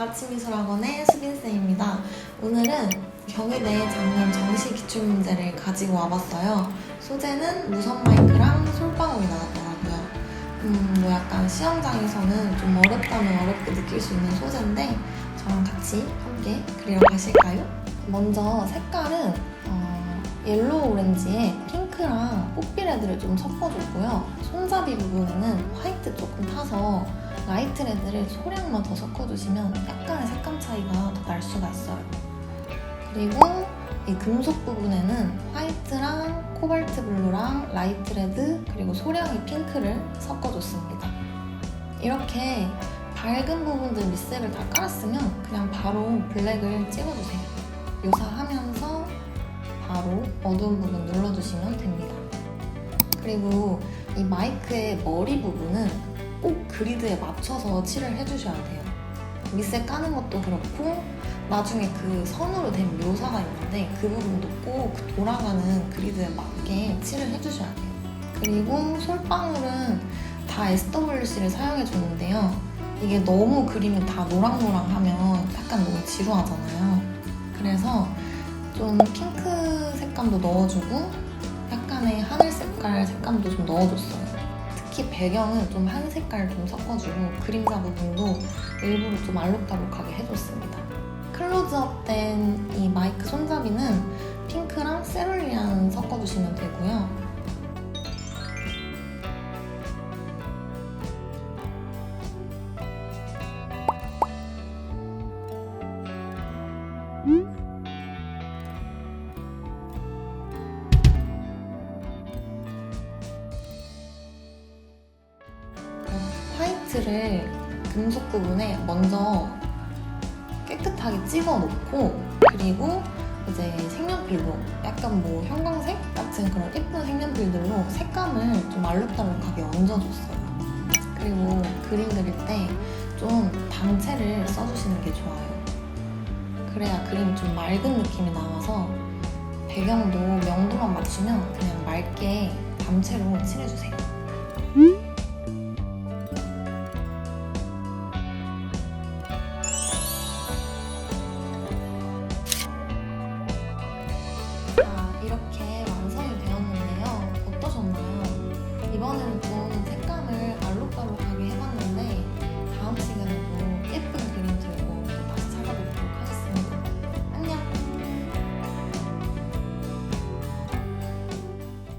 아침미술학원의 수빈쌤입니다. 오늘은 경희대 작년 정시 기출 문제를 가지고 와봤어요. 소재는 무선 마이크랑 솔방울이 나왔더라고요. 음, 뭐 약간 시험장에서는 좀 어렵다면 어렵게 느낄 수 있는 소재인데 저랑 같이 함께 그리러 가실까요? 먼저 색깔은 어, 옐로우 오렌지에 핑크랑 뽀삐레드를 좀 섞어줬고요. 손잡이 부분에는 화이트 조금 타서 라이트 레드를 소량만 더 섞어주시면 약간의 색감 차이가 더 날 수가 있어요. 그리고 이 금속 부분에는 화이트랑 코발트 블루랑 라이트 레드 그리고 소량의 핑크를 섞어줬습니다. 이렇게 밝은 부분들 밑색을 다 깔았으면 그냥 바로 블랙을 찍어주세요. 묘사하면서 바로 어두운 부분 눌러주시면 됩니다. 그리고 이 마이크의 머리 부분은 꼭 그리드에 맞춰서 칠을 해주셔야 돼요. 밑색 까는 것도 그렇고 나중에 그 선으로 된 묘사가 있는데 그 부분도 꼭 돌아가는 그리드에 맞게 칠을 해주셔야 돼요. 그리고 솔방울은 다 SWC를 사용해 줬는데요. 이게 너무 그림이 다 노랑노랑하면 약간 너무 지루하잖아요. 그래서 좀 핑크 색감도 넣어주고 약간의 하늘 색깔 색감도 좀 넣어줬어요. 특히 배경은 좀 한 색깔 좀 섞어주고 그림자 부분도 일부러 좀 알록달록하게 해줬습니다. 클로즈업 된 이 마이크 손잡이는 화이트를 금속 부분에 먼저 깨끗하게 찍어 놓고 그리고 이제 색연필로 약간 뭐 형광색 같은 그런 예쁜 색연필들로 색감을 좀 알록달록하게 얹어줬어요. 그리고 그림 그릴 때좀 단체를 써주시는 게 좋아요. 그래야 그림이 좀 맑은 느낌이 나와서 배경도 명도만 맞추면 그냥 맑게 단체로 칠해주세요.